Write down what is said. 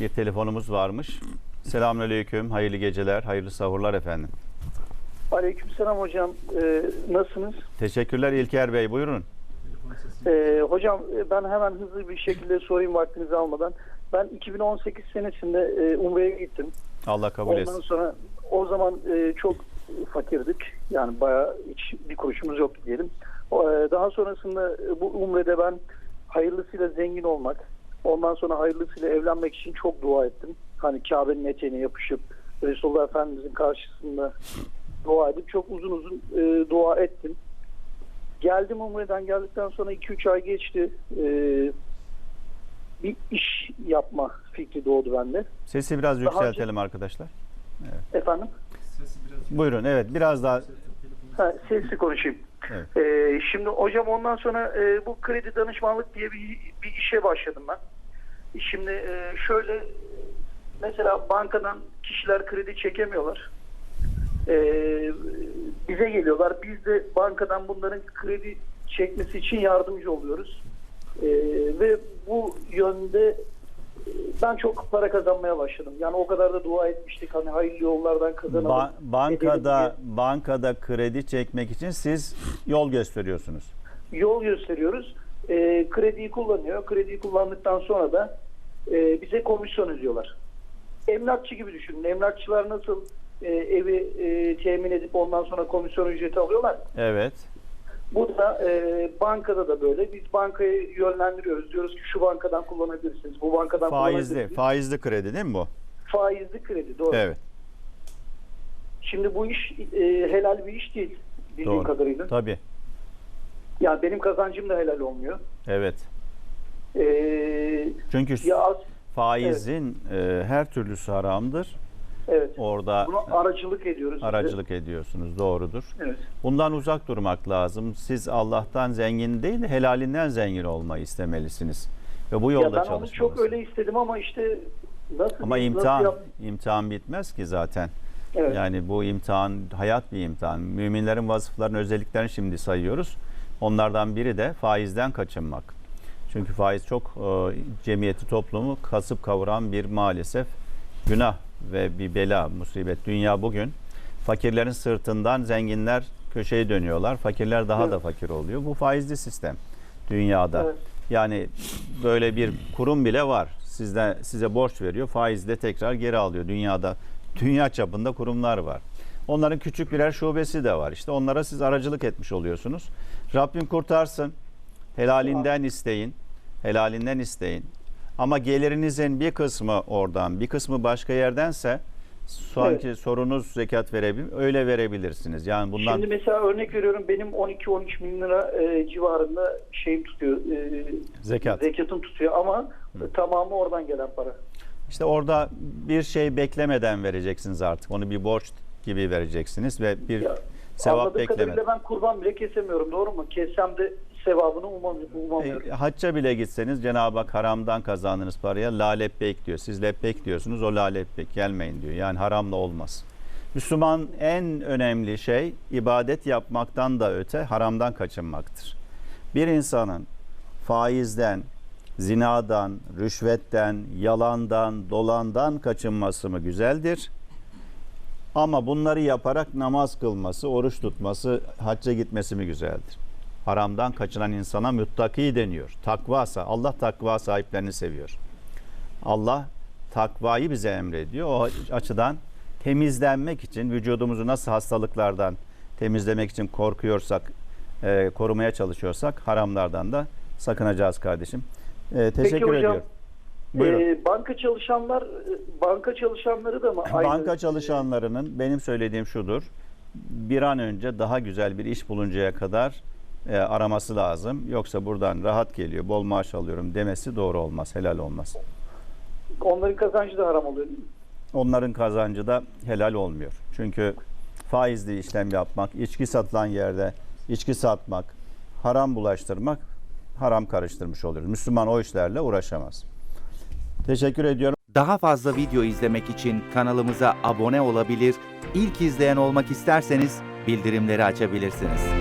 bir telefonumuz varmış. Selamünaleyküm, hayırlı geceler, hayırlı sahurlar efendim. Aleykümselam hocam. Ee, nasılsınız? Teşekkürler İlker Bey, buyurun. Ee, hocam ben hemen hızlı bir şekilde sorayım vaktinizi almadan. Ben 2018 senesinde e, Umre'ye gittim. Allah kabul Ondan etsin. sonra o zaman e, çok fakirdik. Yani bayağı hiç bir kuruşumuz yoktu diyelim. E, daha sonrasında e, bu Umre'de ben hayırlısıyla zengin olmak, ondan sonra hayırlısıyla evlenmek için çok dua ettim. Hani Kabe'nin eteğine yapışıp Resulullah Efendimizin karşısında dua edip çok uzun uzun e, dua ettim. Geldim Umre'den geldikten sonra 2-3 ay geçti. E, bir iş yapma fikri doğdu bende. Sesi biraz Daha yükseltelim arkadaşlar. Efendim? Buyurun, evet biraz daha... Ha, sesli konuşayım. Evet. Ee, şimdi hocam ondan sonra e, bu kredi danışmanlık diye bir, bir işe başladım ben. Şimdi e, şöyle mesela bankadan kişiler kredi çekemiyorlar. Ee, bize geliyorlar. Biz de bankadan bunların kredi çekmesi için yardımcı oluyoruz. Ee, ve bu yönde e, ben çok para kazanmaya başladım. Yani o kadar da dua etmiştik. Hani hayırlı yollardan kazanalım. Ba- bankada bankada kredi çekmek için siz yol gösteriyorsunuz. yol gösteriyoruz. E, krediyi kullanıyor. Krediyi kullandıktan sonra da e, bize komisyon ödüyorlar. Emlakçı gibi düşünün. Emlakçılar nasıl e, evi e, temin edip ondan sonra komisyon ücreti alıyorlar. Evet. Bu da e, bankada da böyle. Biz bankayı yönlendiriyoruz. Diyoruz ki şu bankadan kullanabilirsiniz. Bu bankadan Faizli, kullanabilirsiniz. faizli kredi değil mi bu? Faizli kredi. Doğru. Evet. Şimdi bu iş e, helal bir iş değil. Bildiğim Doğru. kadarıyla. Tabii. Yani benim kazancım da helal olmuyor. Evet. E, Çünkü ya az, faizin e, her türlüsü haramdır. Evet. Orada Buna aracılık ediyoruz. biz de. aracılık ediyorsunuz. Doğrudur. Evet. Bundan uzak durmak lazım. Siz Allah'tan zengin değil de helalinden zengin olmayı istemelisiniz. Ve bu Ya yolda ben onu çalışmalısınız. çok öyle istedim ama işte nasıl Ama nasıl imtihan yap- imtihan bitmez ki zaten. Evet. Yani bu imtihan hayat bir imtihan. Müminlerin vasıflarının özelliklerini şimdi sayıyoruz. Onlardan biri de faizden kaçınmak. Çünkü faiz çok e, cemiyeti toplumu kasıp kavuran bir maalesef günah ve bir bela, musibet. Dünya bugün fakirlerin sırtından zenginler köşeye dönüyorlar. Fakirler daha Evet. da fakir oluyor. Bu faizli sistem dünyada. Evet. Yani böyle bir kurum bile var. Sizde size borç veriyor, faizle tekrar geri alıyor dünyada. Dünya çapında kurumlar var. Onların küçük birer şubesi de var. İşte onlara siz aracılık etmiş oluyorsunuz. Rabbim kurtarsın. Helalinden isteyin. Helalinden isteyin. Ama gelirinizin bir kısmı oradan, bir kısmı başka yerdense şu anki sorunuz zekat verebilir, öyle verebilirsiniz. Yani bundan Şimdi mesela örnek veriyorum benim 12-13 bin lira e, civarında şeyim tutuyor. e, zekat. Zekatım tutuyor ama tamamı oradan gelen para. İşte orada bir şey beklemeden vereceksiniz artık. Onu bir borç gibi vereceksiniz ve bir Ya, sevap Anladığım beklemeden. kadarıyla ben kurban bile kesemiyorum doğru mu? Kessem de sevabını umam, umamıyorum. E, hacca bile gitseniz Cenab-ı Hak haramdan kazandığınız paraya la lebbeyk diyor. Siz lebbeyk diyorsunuz o la lebbeyk gelmeyin diyor. Yani haramla olmaz. Müslüman en önemli şey ibadet yapmaktan da öte haramdan kaçınmaktır. Bir insanın faizden, zinadan, rüşvetten, yalandan, dolandan kaçınması mı güzeldir? Ama bunları yaparak namaz kılması, oruç tutması, hacca gitmesi mi güzeldir? Haramdan kaçınan insana müttaki deniyor. Takvasa, Allah takva sahiplerini seviyor. Allah takvayı bize emrediyor. O açıdan temizlenmek için vücudumuzu nasıl hastalıklardan temizlemek için korkuyorsak, e, korumaya çalışıyorsak haramlardan da sakınacağız kardeşim. E, teşekkür hocam, ediyorum. Buyurun. E, banka çalışanlar e, banka çalışanları da mı aynı? Banka çalışanlarının benim söylediğim şudur. Bir an önce daha güzel bir iş buluncaya kadar e, araması lazım. Yoksa buradan rahat geliyor, bol maaş alıyorum demesi doğru olmaz, helal olmaz. Onların kazancı da haram oluyor değil mi? Onların kazancı da helal olmuyor. Çünkü faizli işlem yapmak, içki satılan yerde içki satmak, haram bulaştırmak, haram karıştırmış oluyoruz. Müslüman o işlerle uğraşamaz. Teşekkür ediyorum. Daha fazla video izlemek için kanalımıza abone olabilir, ilk izleyen olmak isterseniz bildirimleri açabilirsiniz.